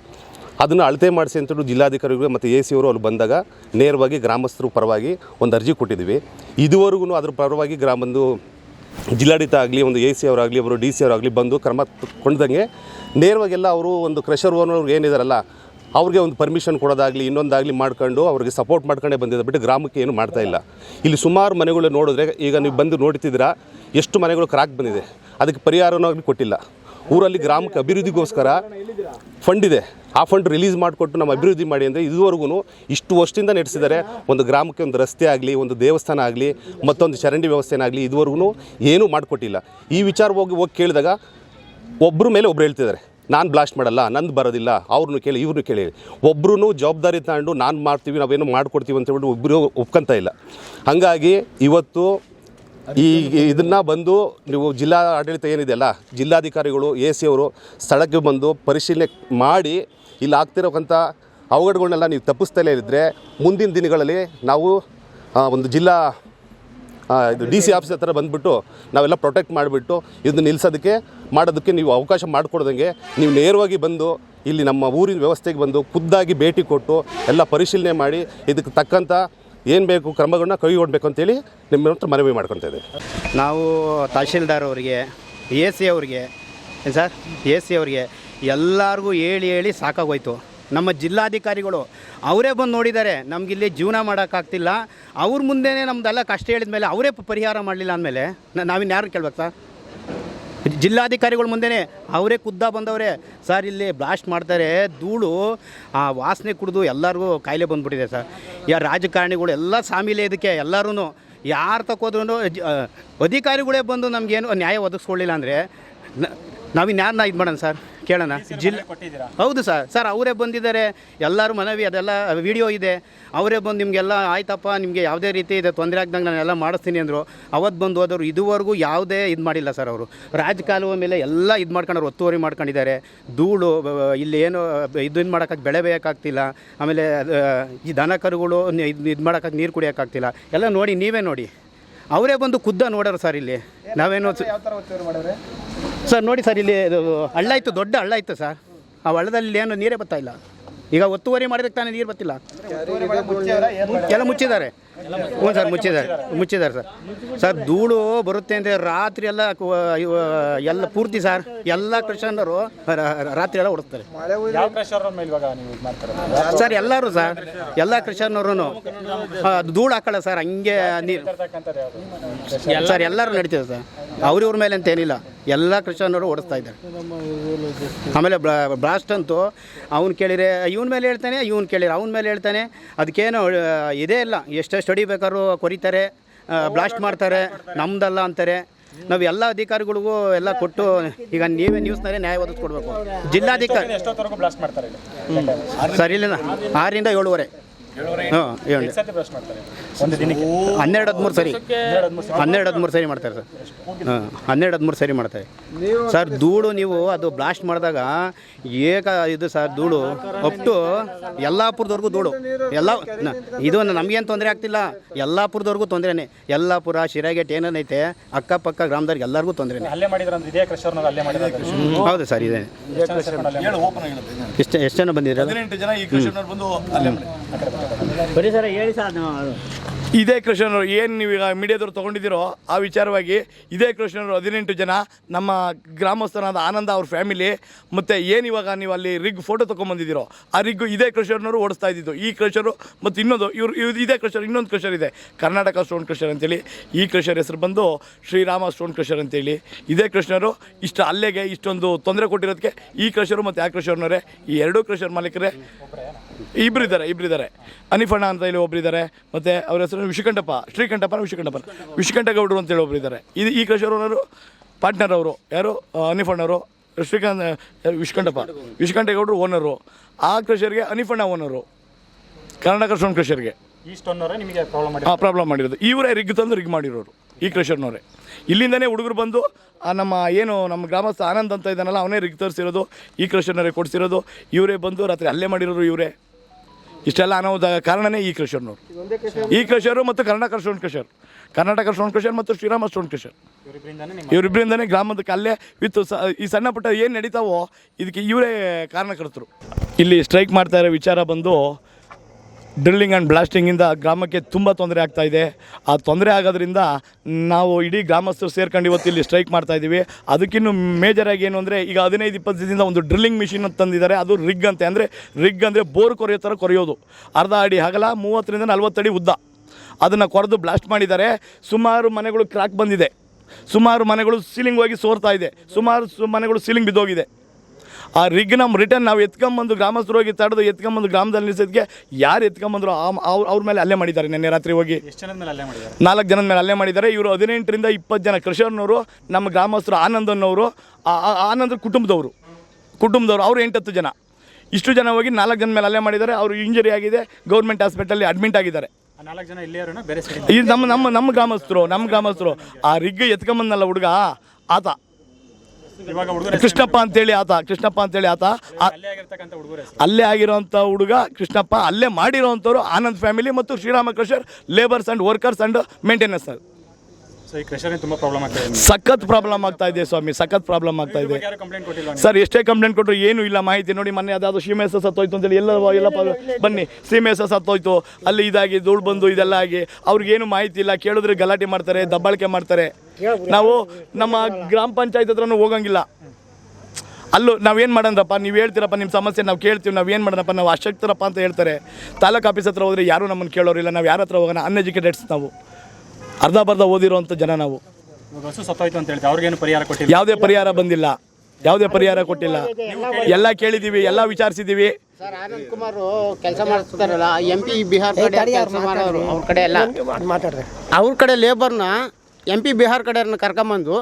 ಅದನ್ನು ಅಳತೆ ಮಾಡಿಸಿ ಅಂತೇಳಿ ಜಿಲ್ಲಾಧಿಕಾರಿಗಳು ಮತ್ತು ಎ ಸಿ ಅವರು ಅಲ್ಲಿ ಬಂದಾಗ ನೇರವಾಗಿ ಗ್ರಾಮಸ್ಥರು ಪರವಾಗಿ ಒಂದು ಅರ್ಜಿ ಕೊಟ್ಟಿದ್ದೀವಿ ಇದುವರೆಗೂ ಅದ್ರ ಪರವಾಗಿ ಗ್ರಾಮಂದು ಜಿಲ್ಲಾಡಳಿತ ಆಗಲಿ, ಒಂದು ಎ ಸಿ ಅವರಾಗಲಿ ಅವರು ಡಿ ಸಿ ಅವರಾಗಲಿ ಬಂದು ಕ್ರಮ ಕೊಂಡ್ದಂಗೆ ನೇರವಾಗೆಲ್ಲ ಅವರು ಒಂದು ಕ್ರೆಷರ್ ಓನರ್ ಏನಿದಾರಲ್ಲ, ಅವ್ರಿಗೆ ಒಂದು ಪರ್ಮಿಷನ್ ಕೊಡೋದಾಗಲಿ, ಇನ್ನೊಂದಾಗಲಿ ಮಾಡ್ಕೊಂಡು ಅವ್ರಿಗೆ ಸಪೋರ್ಟ್ ಮಾಡ್ಕೊಂಡೇ ಬಂದಿದ್ದ ಬಿಟ್ಟು ಗ್ರಾಮಕ್ಕೆ ಏನು ಮಾಡ್ತಾ ಇಲ್ಲ. ಇಲ್ಲಿ ಸುಮಾರು ಮನೆಗಳು ನೋಡಿದ್ರೆ ಈಗ ನೀವು ಬಂದು ನೋಡ್ತಿದ್ದೀರಾ, ಎಷ್ಟು ಮನೆಗಳು ಕ್ರಾಕ್ ಬಂದಿದೆ. ಅದಕ್ಕೆ ಪರಿಹಾರನೂ ಕೊಟ್ಟಿಲ್ಲ. ಊರಲ್ಲಿ ಗ್ರಾಮಕ್ಕೆ ಅಭಿವೃದ್ಧಿಗೋಸ್ಕರ ಫಂಡ್ ಇದೆ. ಆ ಫಂಡ್ ರಿಲೀಸ್ ಮಾಡಿಕೊಟ್ಟು ನಮ್ಮ ಅಭಿವೃದ್ಧಿ ಮಾಡಿ ಅಂದರೆ ಇದುವರೆಗೂ ಇಷ್ಟು ವರ್ಷದಿಂದ ನಡೆಸಿದ್ದಾರೆ. ಒಂದು ಗ್ರಾಮಕ್ಕೆ ಒಂದು ರಸ್ತೆ ಆಗಲಿ, ಒಂದು ದೇವಸ್ಥಾನ ಆಗಲಿ, ಮತ್ತೊಂದು ಚರಂಡಿ ವ್ಯವಸ್ಥೆನಾಗಲಿ ಇದುವರೆಗೂ ಏನೂ ಮಾಡಿಕೊಟ್ಟಿಲ್ಲ. ಈ ವಿಚಾರ ಹೋಗಿ ಹೋಗಿ ಕೇಳಿದಾಗ ಒಬ್ಬರ ಮೇಲೆ ಒಬ್ರು ಹೇಳ್ತಿದ್ದಾರೆ. ನಾನು ಬ್ಲಾಸ್ಟ್ ಮಾಡಲ್ಲ, ನಂದು ಬರೋದಿಲ್ಲ, ಅವ್ರನ್ನೂ ಕೇಳಿ, ಇವ್ರನ್ನೂ ಕೇಳಿ ಒಬ್ಬರೂ ಜವಾಬ್ದಾರಿ ತಗೊಂಡು ನಾನು ಮಾಡ್ತೀವಿ, ನಾವೇನು ಮಾಡ್ಕೊಡ್ತೀವಿ ಅಂತ ಹೇಳ್ಬಿಟ್ಟು ಒಬ್ಬರು ಒಪ್ಕೊಂತ ಇಲ್ಲ. ಹಾಗಾಗಿ ಇವತ್ತು ಈ ಇದನ್ನು ಬಂದು ನೀವು ಜಿಲ್ಲಾ ಆಡಳಿತ ಏನಿದೆಯಲ್ಲ ಜಿಲ್ಲಾಧಿಕಾರಿಗಳು, ಎ ಸಿ ಅವರು ಸ್ಥಳಕ್ಕೆ ಬಂದು ಪರಿಶೀಲನೆ ಮಾಡಿ ಇಲ್ಲಿ ಆಗ್ತಿರೋಕ್ಕಂಥ ಅವಘಡಗಳನ್ನೆಲ್ಲ ನೀವು ತಪ್ಪಿಸ್ತಲೇ ಇದ್ದರೆ ಮುಂದಿನ ದಿನಗಳಲ್ಲಿ ನಾವು ಒಂದು ಜಿಲ್ಲಾ ಇದು ಡಿ ಸಿ ಆಫೀಸ್ ಹತ್ರ ಬಂದುಬಿಟ್ಟು ನಾವೆಲ್ಲ ಪ್ರೊಟೆಕ್ಟ್ ಮಾಡಿಬಿಟ್ಟು ಇದನ್ನ ನಿಲ್ಲಿಸೋದಕ್ಕೆ ಮಾಡೋದಕ್ಕೆ ನೀವು ಅವಕಾಶ ಮಾಡಿಕೊಡ್ದಂಗೆ ನೀವು ನೇರವಾಗಿ ಬಂದು ಇಲ್ಲಿ ನಮ್ಮ ಊರಿನ ವ್ಯವಸ್ಥೆಗೆ ಬಂದು ಖುದ್ದಾಗಿ ಭೇಟಿ ಕೊಟ್ಟು ಎಲ್ಲ ಪರಿಶೀಲನೆ ಮಾಡಿ ಇದಕ್ಕೆ ತಕ್ಕಂಥ ಏನು ಬೇಕು, ಕ್ರಮಗಳನ್ನ ಕೈಗೊಳ್ಬೇಕು ಅಂತೇಳಿ ನಿಮ್ಮ ಹತ್ರ ಮನವಿ ಮಾಡ್ಕೊತಾ ಇದ್ದೀವಿ ನಾವು ತಹಶೀಲ್ದಾರ್ ಅವರಿಗೆ, ಎ ಸಿ ಅವ್ರಿಗೆ, ಏನು ಸರ್? ಎ ಸಿ ಅವ್ರಿಗೆ ಎಲ್ಲರಿಗೂ ಹೇಳಿ ಹೇಳಿ ಸಾಕಾಗೋಯ್ತು. ನಮ್ಮ ಜಿಲ್ಲಾಧಿಕಾರಿಗಳು ಅವರೇ ಬಂದು ನೋಡಿದ್ದಾರೆ ನಮಗಿಲ್ಲಿ ಜೀವನ ಮಾಡೋಕ್ಕಾಗ್ತಿಲ್ಲ ಅವ್ರ ಮುಂದೆನೇ ನಮ್ದೆಲ್ಲ ಕಷ್ಟ ಹೇಳಿದ ಮೇಲೆ ಅವರೇ ಪರಿಹಾರ ಮಾಡಲಿಲ್ಲ ಅಂದಮೇಲೆ ನಾವಿನ್ನು ಯಾರು ಕೇಳ್ಬೇಕು ಸರ್? ಜಿಲ್ಲಾಧಿಕಾರಿಗಳ ಮುಂದೆನೇ, ಅವರೇ ಖುದ್ದ ಬಂದವರೇ, ಸರ್, ಇಲ್ಲಿ ಬ್ಲಾಸ್ಟ್ ಮಾಡ್ತಾರೆ, ಧೂಳು, ಆ ವಾಸನೆ ಕುಡಿದು ಎಲ್ಲರಿಗೂ ಕಾಯಿಲೆ ಬಂದುಬಿಟ್ಟಿದೆ ಸರ್. ಯಾರು ರಾಜಕಾರಣಿಗಳು ಎಲ್ಲ ಸಾಮಿಲೆ ಇದಕ್ಕೆ ಎಲ್ಲರೂ ಯಾರು ತಕ್ಕೋದ್ರೂ ಅಧಿಕಾರಿಗಳೇ ಬಂದು ನಮಗೇನು ನ್ಯಾಯ ಒದಗಿಸ್ಕೊಳ್ಳಿಲ್ಲ ಅಂದರೆ ನಾವಿನ್ಯಾರನ್ನ ಇದು ಮಾಡೋಣ ಸರ್? ಕೇಳೋಣ. ಜಿಲ್ಲೆ ಹೌದು ಸರ್. ಸರ್ ಅವರೇ ಬಂದಿದ್ದಾರೆ. ಎಲ್ಲರೂ ಮನವಿ ಅದೆಲ್ಲ ವಿಡಿಯೋ ಇದೆ. ಅವರೇ ಬಂದು ನಿಮಗೆಲ್ಲ ಆಯ್ತಪ್ಪ ನಿಮಗೆ ಯಾವುದೇ ರೀತಿ ಇದೆ ತೊಂದರೆ ಆಗ್ದಂಗೆ ನಾನು ಎಲ್ಲ ಮಾಡಿಸ್ತೀನಿ ಅಂದರು. ಅವತ್ತು ಬಂದು ಹೋದವರು ಇದುವರೆಗೂ ಯಾವುದೇ ಇದು ಮಾಡಿಲ್ಲ ಸರ್ ಅವರು. ರಾಜಕಾಲುವ ಮೇಲೆ ಎಲ್ಲ ಇದು ಮಾಡ್ಕೊಂಡವ್ರು ಒತ್ತುವರಿ ಮಾಡ್ಕೊಂಡಿದ್ದಾರೆ. ಧೂಳು ಇಲ್ಲಿ ಏನು ಇದು ಇದು ಮಾಡೋಕ್ಕಾಗಿ ಬೆಳೆ ಬೇಯೋಕ್ಕಾಗ್ತಿಲ್ಲ. ಆಮೇಲೆ ಅದು, ಈ ದನ ಕರುಗಳು ಇದು ಇದು ಮಾಡೋಕ್ಕಾಗಿ ನೀರು ಕುಡಿಯೋಕ್ಕಾಗ್ತಿಲ್ಲ. ಎಲ್ಲ ನೋಡಿ ನೀವೇ ನೋಡಿ. ಅವರೇ ಬಂದು ಖುದ್ದ ನೋಡೋರು ಸರ್ ಇಲ್ಲಿ. ನಾವೇನು ಸರ್ ನೋಡಿ ಸರ್ ಇಲ್ಲಿ ಇದು ಹಳ್ಳ ಇತ್ತು ದೊಡ್ಡ ಹಳ್ಳ ಇತ್ತು ಸರ್. ಆ ಹಳ್ಳದಲ್ಲಿ ಏನು ನೀರೇ ಬರ್ತಾ ಇಲ್ಲ. ಈಗ ಒತ್ತುವರಿ ಮಾಡಿದಕ್ಕೆ ತಾನೇ ನೀರು ಬತ್ತಿಲ್ಲ ಎಲ್ಲ ಮುಚ್ಚಿದ್ದಾರೆ. ಹ್ಞೂ ಸರ್ ಮುಚ್ಚಿದ್ದಾರೆ. ಮುಚ್ಚಿದ್ದಾರೆ ಸರ್. ಸರ್ ಧೂಳು ಬರುತ್ತೆ ಅಂದರೆ ರಾತ್ರಿ ಎಲ್ಲ ಎಲ್ಲ ಪೂರ್ತಿ ಸರ್ ಎಲ್ಲ ಕ್ರಿಶ್ಚನರು ರಾತ್ರಿ ಎಲ್ಲ ಹೊಡಿಸ್ತಾರೆ ಸರ್ ಎಲ್ಲರೂ ಸರ್ ಎಲ್ಲ ಕ್ರಿಶ್ಚನರು ಧೂಳು ಹಾಕಲ್ಲ ಸರ್ ಹಂಗೆ ನೀರು. ಸರ್ ಎಲ್ಲರೂ ನಡೀತದೆ ಸರ್. ಅವ್ರಿವ್ರ ಮೇಲೆ ಅಂತ ಏನಿಲ್ಲ ಎಲ್ಲ ಕ್ರಿಶ್ಚನರು ಓಡಿಸ್ತಾ ಇದ್ದಾರೆ. ಆಮೇಲೆ ಬ್ಲಾಸ್ಟ್ ಅಂತೂ ಅವ್ನು ಕೇಳಿದ್ರೆ ಇವನ ಮೇಲೆ ಹೇಳ್ತಾನೆ ಇವನು ಕೇಳಿದ್ರೆ ಅವನ ಮೇಲೆ ಹೇಳ್ತಾನೆ. ಅದಕ್ಕೇನು ಇದೇ ಇಲ್ಲ ಎಷ್ಟೇ ಸ್ಟಡಿ ಬೇಕಾದ್ರೂ ಕೊರಿತಾರೆ ಬ್ಲಾಸ್ಟ್ ಮಾಡ್ತಾರೆ ನಮ್ದಲ್ಲ ಅಂತಾರೆ. ನಾವು ಎಲ್ಲ ಅಧಿಕಾರಿಗಳಿಗೂ ಎಲ್ಲ ಕೊಟ್ಟು ಈಗ ನೀವೇ ನ್ಯೂಸ್ನಲ್ಲೇ ನ್ಯಾಯ ಒದಗಿಸ್ಕೊಡ್ಬೇಕು. ಜಿಲ್ಲಾಧಿಕಾರಿ ಸರಿ ಇಲ್ಲ ಆರರಿಂದ ಏಳುವರೆ. ಹಾಂ ಒಂದು ದಿನಕ್ಕೆ. ಹನ್ನೆರಡು ಹದಿಮೂರು ಸರಿ. ಹನ್ನೆರಡು ಹದಿಮೂರು ಸರಿ ಮಾಡ್ತಾರೆ. ಸರ್ ಹಾಂ ಹನ್ನೆರಡು ಹದಿಮೂರು ಸರಿ ಮಾಡ್ತಾರೆ. ಸರ್ ಧೂಳು ನೀವು ಅದು ಬ್ಲಾಸ್ಟ್ ಮಾಡಿದಾಗ ಏಕ ಇದು ಸರ್ ಧೂಳು ಅಪ್ ಟು ಯಲ್ಲಾಪುರದವರೆಗೂ ಧೂಳು. ಎಲ್ಲ ಇದು ನಮಗೇನು ತೊಂದರೆ ಆಗ್ತಿಲ್ಲ. ಯಲ್ಲಾಪುರದವರೆಗೂ ತೊಂದರೆನೇ. ಯಲ್ಲಾಪುರ ಶಿರಾಗೇಟ್ ಏನೇನೈತೆ ಅಕ್ಕಪಕ್ಕ ಗ್ರಾಮದವ್ರಿಗೆ ಎಲ್ಲರಿಗೂ ತೊಂದರೆನೇ. ಹಲ್ಲೆ ಮಾಡಿದ್ರ ಅಂದ್ರೆ ಇದೇ ಕ್ರಷರ್ನಲ್ಲಿ ಹಲ್ಲೆ ಮಾಡಿದ್ರೆ ಹೌದು ಸರ್ ಇದೆ. ಎಷ್ಟು ಎಷ್ಟು ಜನ ಬಂದಿರಲ್ಲ Thank you. ಬರೀ ಸರ್ ಹೇಳಿ ಸರ್ ಇದೇ ಕೃಷ್ಣರು ಏನು ನೀವು ಈಗ ಮೀಡಿಯಾದವ್ರು ತೊಗೊಂಡಿದ್ದೀರೋ ಆ ವಿಚಾರವಾಗಿ ಇದೇ ಕೃಷ್ಣರು ಹದಿನೆಂಟು ಜನ ನಮ್ಮ ಗ್ರಾಮಸ್ಥನಾದ ಆನಂದ ಅವ್ರ ಫ್ಯಾಮಿಲಿ ಮತ್ತು ಏನು ಇವಾಗ ನೀವು ಅಲ್ಲಿ ರಿಗ್ ಫೋಟೋ ತೊಗೊಂಬಂದಿದ್ದೀರೋ ಆ ರಿಗ್ ಇದೇ ಕೃಷ್ಣರು ಓಡಿಸ್ತಾ ಇದ್ದಿದ್ದು. ಈ ಕೃಷರು ಮತ್ತು ಇನ್ನೊಂದು, ಇವರು, ಇವ್ರು ಇದೇ ಕೃಷರ್ ಇನ್ನೊಂದು ಕೃಷರ್ ಇದೆ. ಕರ್ನಾಟಕ ಸ್ಟೋನ್ ಕೃಷರ್ ಅಂತೇಳಿ ಈ ಕೃಷರ್ ಹೆಸರು ಬಂದು ಶ್ರೀರಾಮ ಸ್ಟೋನ್ ಕೃಷರ್ ಅಂತೇಳಿ. ಇದೇ ಕೃಷ್ಣರು ಇಷ್ಟು ಅಲ್ಲೆಗೆ ಇಷ್ಟೊಂದು ತೊಂದರೆ ಕೊಟ್ಟಿರೋದಕ್ಕೆ ಈ ಕೃಷರು ಮತ್ತು ಆ ಕೃಷರ್ನವರೇ ಈ ಎರಡೂ ಕೃಷರ್ ಮಾಲೀಕರೇ. ಇಬ್ಬರಿದ್ದಾರೆ ಇಬ್ಬರಿದ್ದಾರೆ ಅನಿಫಣ್ಣ ಅಂತ ಹೇಳಿ ಒಬ್ಬರಿದ್ದಾರೆ ಮತ್ತು ಅವರ ಹೆಸರು ವಿಶ್ವಕಂಠಪ್ಪ ಶ್ರೀಕಂಠಪ್ಪ ವಿಶ್ವಕಂಠಪ್ಪ ವಿಶ್ವಕಂಠಗೌಡರು ಅಂತೇಳಿ ಒಬ್ಬರಿದ್ದಾರೆ ಇದು ಈ ಕೃಷಿಯವರು ಪಾರ್ಟ್ನರ್ ಅವರು. ಯಾರು? ಅನಿಫಣ್ಣವರು ಶ್ರೀಕಾಂತ್ ವಿಶುಕಂಠಪ್ಪ. ವಿಶ್ವಕಂಠಪ್ಪ ವಿಶ್ವಕಂಠಗೌಡರು ಓನರು ಆ ಕೃಷಿಯರಿಗೆ ಅನಿಫಣ್ಣ ಓನರು ಕರ್ನಾಟಕ ಸ್ಟೋನ್ ಕೃಷಿಯರಿಗೆ ನಿಮಗೆ ಪ್ರಾಬ್ಲಮ್ ಮಾಡಿ ಆ ಪ್ರಾಬ್ಲಮ್ ಮಾಡಿರೋದು. ಇವರೇ ರಿಗ್ ತಂದು ರಿಗ್ ಮಾಡಿರೋರು ಈ ಕ್ರಷರ್ನವರೇ ಇಲ್ಲಿಂದನೇ ಹುಡುಗರು ಬಂದು ನಮ್ಮ ಏನು ನಮ್ಮ ಗ್ರಾಮಸ್ಥ ಆನಂದ್ ಅಂತ ಇದ್ದಾನಲ್ಲ ಅವನೇ ರಿಗ್ ತರಿಸಿರೋದು ಈ ಕ್ರಷರ್ನವರೇ ಕೊಡಿಸಿರೋದು. ಇವರೇ ಬಂದು ರಾತ್ರಿ ಅಲ್ಲೇ ಮಾಡಿರೋರು ಇವರೇ. ಇಷ್ಟೆಲ್ಲ ಅನಾಹುತ ಕಾರಣನೇ ಈ ಕ್ರಷರ್ನವರು ಈ ಕೃಷ್ಣರು ಮತ್ತು ಕರ್ನಾಟಕ ಸ್ಟೋನ್ ಕರ್ನಾಟಕ ಸ್ಟೋನ್ ಮತ್ತು ಶ್ರೀರಾಮ ಸ್ಟೋನ್ ಕ್ರಷರ್. ಇವರಿಬ್ಬರಿಂದನೇ ಗ್ರಾಮದಕ್ಕೆ ಅಲ್ಲೇ ವಿತ್ ಈ ಸಣ್ಣ ಪುಟ್ಟ ಏನು ನಡೀತಾವೋ ಇದಕ್ಕೆ ಇವರೇ ಕಾರಣಕರ್ತರು. ಇಲ್ಲಿ ಸ್ಟ್ರೈಕ್ ಮಾಡ್ತಾ ಇರೋ ವಿಚಾರ ಬಂದು ಡ್ರಿಲ್ಲಿಂಗ್ ಆ್ಯಂಡ್ ಬ್ಲಾಸ್ಟಿಂಗಿಂದ ಗ್ರಾಮಕ್ಕೆ ತುಂಬ ತೊಂದರೆ ಆಗ್ತಾ ಇದೆ. ಆ ತೊಂದರೆ ಆಗೋದ್ರಿಂದ ನಾವು ಇಡೀ ಗ್ರಾಮಸ್ಥರು ಸೇರ್ಕೊಂಡು ಇವತ್ತು ಇಲ್ಲಿ ಸ್ಟ್ರೈಕ್ ಮಾಡ್ತಾ ಇದ್ದೀವಿ ಅದಕ್ಕಿನ್ನು ಮೇಜರಾಗಿ ಏನು ಅಂದರೆ ಈಗ ಹದಿನೈದು, ಇಪ್ಪತ್ತು ದಿನದಿಂದ ಒಂದು ಡ್ರಿಲ್ಲಿಂಗ್ ಮಿಷಿನ್ ತಂದಿದ್ದಾರೆ. ಅದು ರಿಗ್ ಅಂತೆ. ಅಂದರೆ ರಿಗ್ ಅಂದರೆ ಬೋರ್ ಕೊರೆಯೋ ಥರ ಕೊರೆಯೋದು. ಅರ್ಧ ಅಡಿ ಹಗಲ ಮೂವತ್ತರಿಂದ ನಲ್ವತ್ತಡಿ ಉದ್ದ. ಅದನ್ನು ಕೊರೆದು ಬ್ಲಾಸ್ಟ್ ಮಾಡಿದ್ದಾರೆ. ಸುಮಾರು ಮನೆಗಳು ಕ್ರಾಕ್ ಬಂದಿದೆ. ಸುಮಾರು ಮನೆಗಳು ಸೀಲಿಂಗ್ ಹೋಗಿ ಸೋರ್ತಾ ಇದೆ. ಸುಮಾರು ಮನೆಗಳು ಸೀಲಿಂಗ್ ಬಿದ್ದೋಗಿದೆ. ಆ ರಿಗ್ ನಮ್ಮ ರಿಟರ್ನ್ ನಾವು ಎತ್ಕೊಂಬಂದು ಗ್ರಾಮಸ್ಥರು ಹೋಗಿ ತಡೆದು ಎತ್ಕೊಂಬಂದು ಗ್ರಾಮದಲ್ಲಿ ನಿಲ್ಸೋದಕ್ಕೆ ಯಾರು ಎತ್ಕೊಂಬಂದ್ರು ಅವ್ರ ಅವ್ರ ಮೇಲೆ ಅಲ್ಲೇ ಮಾಡಿದ್ದಾರೆ ನಿನ್ನೆ ರಾತ್ರಿ ಹೋಗಿ. ಎಷ್ಟು ಜನದ ಮೇಲೆ ಅಲ್ಲೇ ಮಾಡಿದ್ದಾರೆ? ನಾಲ್ಕು ಜನದ ಮೇಲೆ ಅಲ್ಲೇ ಮಾಡಿದ್ದಾರೆ. ಇವರು ಹದಿನೆಂಟರಿಂದ ಇಪ್ಪತ್ತು ಜನ ಕೃಷಿಯರ್ನವರು ನಮ್ಮ ಗ್ರಾಮಸ್ಥರು ಆನಂದ್ ಅನ್ನೋರು ಆ- ಆನಂದ್ರ ಕುಟುಂಬದವರು. ಕುಟುಂಬದವರು ಅವರು ಎಂಟತ್ತು ಜನ. ಇಷ್ಟು ಜನ ಹೋಗಿ ನಾಲ್ಕು ಜನ ಮೇಲೆ ಅಲ್ಲೇ ಮಾಡಿದ್ದಾರೆ. ಅವರು ಇಂಜರಿ ಆಗಿದೆ ಗೌರ್ಮೆಂಟ್ ಹಾಸ್ಪಿಟಲ್ ಅಡ್ಮಿಟ್ ಆಗಿದ್ದಾರೆ. ಇದು ನಮ್ಮ ನಮ್ಮ ನಮ್ಮ ಗ್ರಾಮಸ್ಥರು ನಮ್ಮ ಗ್ರಾಮಸ್ಥರು. ಆ ರಿಗ್ ಎತ್ಕೊಂಬಂದಲ್ಲ ಹುಡುಗ ಆತ. ಕೃಷ್ಣಪ್ಪ ಅಂತೇಳಿ ಆತ ಕೃಷ್ಣಪ್ಪ ಅಂತೇಳಿ ಆತ. ಅಲ್ಲೇ ಆಗಿರುವಂತ ಆಗಿರೋಂಥ ಹುಡುಗ ಕೃಷ್ಣಪ್ಪ ಅಲ್ಲೇ ಮಾಡಿರೋವಂಥವ್ರು ಆನಂದ್ ಫ್ಯಾಮಿಲಿ ಮತ್ತು Shrirama crusher labours and workers and maintenance ಸಖತ್ ಪ್ರಾಬ್ಲಮ್ ಆಗ್ತಾ ಇದೆ ಸ್ವಾಮಿ ಸಖತ್ ಪ್ರಾಬ್ಲಮ್ ಆಗ್ತಾ ಇದೆ. ಯಾರು ಕಂಪ್ಲೇಂಟ್ ಕೊಟ್ಟಿಲ್ಲ ಸರ್ ಎಷ್ಟೇ ಕಂಪ್ಲೇಂಟ್ ಕೊಟ್ಟರು ಏನೂ ಇಲ್ಲ ಮಾಹಿತಿ ನೋಡಿ ಮೊನ್ನೆ ಅದಾದ್ರು ಸೀಮೆ ಹೆಸ ಸತ್ತೋಯ್ತು ಅಂತೇಳಿ ಎಲ್ಲ ಎಲ್ಲ ಬನ್ನಿ ಸೀಮೆ ಹೆಸ ಸತ್ತೋಯ್ತು ಅಲ್ಲಿ ಇದಾಗಿ ಧೂಳು ಬಂದು ಇದೆಲ್ಲ ಆಗಿ ಅವ್ರಿಗೇನು ಮಾಹಿತಿ ಇಲ್ಲ ಕೇಳಿದ್ರೆ ಗಲಾಟೆ ಮಾಡ್ತಾರೆ ದಬ್ಬಾಳಿಕೆ ಮಾಡ್ತಾರೆ. ನಾವು ನಮ್ಮ ಗ್ರಾಮ ಪಂಚಾಯತ್ ಹತ್ರನೂ ಹೋಗಂಗಿಲ್ಲ. ಅಲ್ಲೂ ನಾವೇನು ಮಾಡೋಣಪ್ಪ ನೀವು ಹೇಳ್ತೀರಪ್ಪ ನಿಮ್ಮ ಸಮಸ್ಯೆ ನಾವು ಕೇಳ್ತೀವಿ ನಾವು ಏನು ಮಾಡೋಣಪ್ಪ ನಾವು ಅಶಕ್ತರಪ್ಪ ಅಂತ ಹೇಳ್ತಾರೆ. ತಾಲೂಕು ಆಫೀಸ್ ಹತ್ರ ಹೋದರೆ ಯಾರೂ ನಮ್ಮನ್ನು ಕೇಳೋರಿಲ್ಲ ನಾವು ಯಾರ ಹತ್ರ ಹೋಗೋಣ ಅನ್ಎಜುಕೇಟೆಡ್ಸ್ ನಾವು. ಅರ್ಧ ಬರ್ಧ ಓದಿರೋಂಥ ಜನ ನಾವು. ಹಸು ಸತ್ತೋಯ್ತು ಅಂತ ಹೇಳಿದ್ರೆ ಅವ್ರಿಗೇನು ಪರಿಹಾರ ಕೊಟ್ಟಿಲ್ಲ? ಯಾವುದೇ ಪರಿಹಾರ ಬಂದಿಲ್ಲ. ಯಾವುದೇ ಪರಿಹಾರ ಕೊಟ್ಟಿಲ್ಲ. ಎಲ್ಲ ಕೇಳಿದ್ದೀವಿ ಎಲ್ಲ ವಿಚಾರಿಸಿದ್ದೀವಿ. ಸರ್ ಆನಂದ್ ಕುಮಾರ್ ಕೆಲಸ ಮಾಡಿಸ್ತಾರಲ್ಲ ಎಂ ಪಿ ಬಿಹಾರ್ ಕಡೆ ಕೆಲಸ ಮಾಡೋರು ಅವ್ರ ಕಡೆ ಎಲ್ಲ. ಅವ್ರ ಕಡೆ ಲೇಬರ್ನ ಎಂ ಪಿ ಬಿಹಾರ್ ಕಡೆಯವ್ರನ್ನ ಕರ್ಕೊಂಬಂದು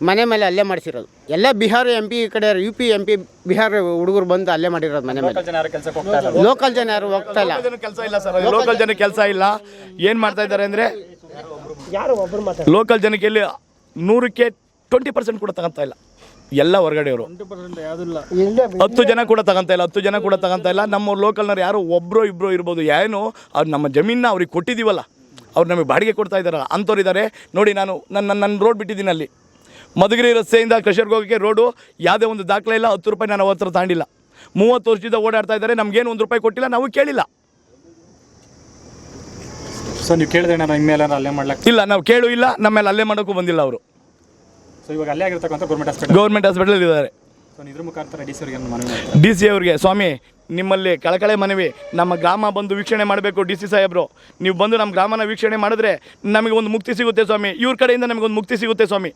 ಮನೆ ಮೇಲೆ ಅಲ್ಲೇ ಮಾಡಿಸಿರೋದು. ಎಲ್ಲ ಬಿಹಾರ ಎಂ ಪಿ ಕಡೆ U P M P Bihar ಹುಡುಗರು ಬಂದು ಅಲ್ಲೇ ಮಾಡಿರೋದು ಮನೆ ಮೇಲೆ. ಜನ ಯಾರು ಕೆಲಸಕ್ಕೆ ಹೋಗ್ತಾ ಲೋಕಲ್ ಜನ ಯಾರು ಹೋಗ್ತಾ ಇಲ್ಲ. ಕೆಲಸ ಇಲ್ಲ ಸರ್. ಲೋಕಲ್ ಜನ ಕೆಲಸ ಇಲ್ಲ. ಏನು ಮಾಡ್ತಾ ಇದ್ದಾರೆ ಅಂದರೆ ಲೋಕಲ್ ಜನಕ್ಕೆ ಇಲ್ಲಿ ನೂರಕ್ಕೆ ಟ್ವೆಂಟಿ ಪರ್ಸೆಂಟ್ ಕೂಡ ತಗೊಂತ ಇಲ್ಲ. ಎಲ್ಲ ಹೊರಗಡೆಯವರು. ಹತ್ತು ಜನ ಕೂಡ ತಗೊಂತ ಇಲ್ಲ ಹತ್ತು ಜನ ಕೂಡ ತಗೊಂತ ಇಲ್ಲ. ನಮ್ಮ ಲೋಕಲ್ನವ್ರು ಯಾರು ಒಬ್ಬರು ಇಬ್ಬರು ಇರ್ಬೋದು ಏನು ಅವ್ರು ನಮ್ಮ ಜಮೀನ ಅವ್ರಿಗೆ ಕೊಟ್ಟಿದ್ದೀವಲ್ಲ ಅವ್ರು ನಮಗೆ ಬಾಡಿಗೆ ಕೊಡ್ತಾ ಇದ್ದಾರಲ್ಲ ಅಂಥವ್ರು ಇದ್ದಾರೆ ನೋಡಿ ನಾನು ನನ್ನ ನನ್ನ ರೋಡ್ ಬಿಟ್ಟಿದ್ದೀನಿ ಅಲ್ಲಿ. ಮಧುಗಿರಿ ರಸ್ತೆಯಿಂದ ಕೃಷಿಯರ್ಗೆ ಹೋಗೋಕ್ಕೆ ರೋಡು ಯಾವುದೇ ಒಂದು ದಾಖಲೆ ಇಲ್ಲ ಹತ್ತು ರೂಪಾಯಿ ನಾನು ಅವತ್ತರ ತಾಂಡಿಲ್ಲ ಮೂವತ್ತು ವರ್ಷದಿಂದ ಓಡಾಡ್ತಾ ಇದ್ದಾರೆ ನಮಗೇನು ಒಂದು ರೂಪಾಯಿ ಕೊಟ್ಟಿಲ್ಲ ನಾವು ಕೇಳಿಲ್ಲ. ಸೊ ನೀವು ಕೇಳಿದ್ರೆ ನಾನು ಇನ್ಮೇಲೆ ಅಲ್ಲೇ ಮಾಡ್ಲಿಕ್ಕೆ? ಇಲ್ಲ ನಾವು ಕೇಳು ಇಲ್ಲ ನಮ್ಮ ಮೇಲೆ ಅಲ್ಲೇ ಮಾಡೋಕ್ಕೂ ಬಂದಿಲ್ಲ ಅವರು. ಸೊ ಇವಾಗ ಅಲ್ಲೇ ಆಗಿರ್ತಕ್ಕಂಥ ಗೌರ್ಮೆಂಟ್ ಹಾಸ್ಪಿಟಲ್ ಗೌರ್ಮೆಂಟ್ ಹಾಸ್ಪಿಟಲ್ ಇದ್ದಾರೆ. ಸೊ ಇದ್ರ ಮುಖಾಂತರ ಡಿ ಸಿ ಅವರಿಗೆ ಮನವಿ ಡಿ ಸಿ ಅವರಿಗೆ ಸ್ವಾಮಿ ನಿಮ್ಮಲ್ಲಿ ಕಳಕಳೆ ಮನವಿ ನಮ್ಮ ಗ್ರಾಮ ಬಂದು ವೀಕ್ಷಣೆ ಮಾಡಬೇಕು ಡಿ ಸಿ ಸಾಹೇಬ್ರು. ನೀವು ಬಂದು ನಮ್ಮ ಗ್ರಾಮನ ವೀಕ್ಷಣೆ ಮಾಡಿದ್ರೆ ನಮಗೆ ಒಂದು ಮುಕ್ತಿ ಸಿಗುತ್ತೆ ಸ್ವಾಮಿ. ಇವ್ರ ಕಡೆಯಿಂದ ನಮಗೊಂದು ಮುಕ್ತಿ ಸಿಗುತ್ತೆ ಸ್ವಾಮಿ.